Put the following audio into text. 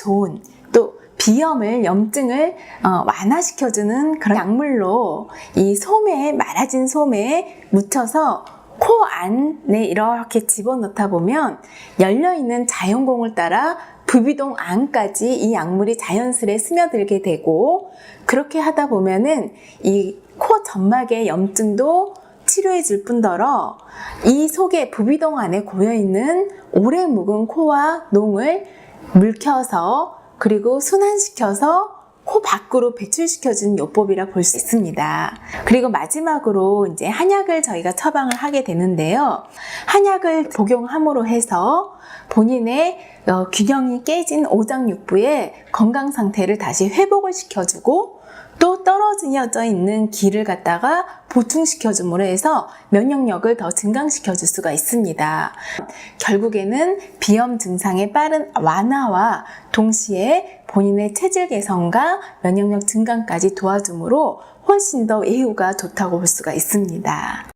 좋은 또 비염을 염증을 어, 완화시켜주는 그런 약물로 이 소매 말아진 소매에 묻혀서 코 안에 이렇게 집어넣다 보면 열려 있는 자연공을 따라 부비동 안까지 이 약물이 자연스레 스며들게 되고 그렇게 하다 보면은 이 코 점막의 염증도 치료해 줄 뿐더러 이 속에 부비동 안에 고여 있는 오래 묵은 코와 농을 물켜서 그리고 순환시켜서 코 밖으로 배출시켜주는 요법이라 볼 수 있습니다. 그리고 마지막으로 이제 한약을 저희가 처방을 하게 되는데요. 한약을 복용함으로 해서 본인의 어, 균형이 깨진 오장육부의 건강 상태를 다시 회복을 시켜주고 또 떨어져 있는 기를 갖다가 보충시켜줌으로 해서 면역력을 더 증강시켜 줄 수가 있습니다. 결국에는 비염 증상의 빠른 완화와 동시에 본인의 체질 개선과 면역력 증강까지 도와주므로 훨씬 더 예후가 좋다고 볼 수가 있습니다.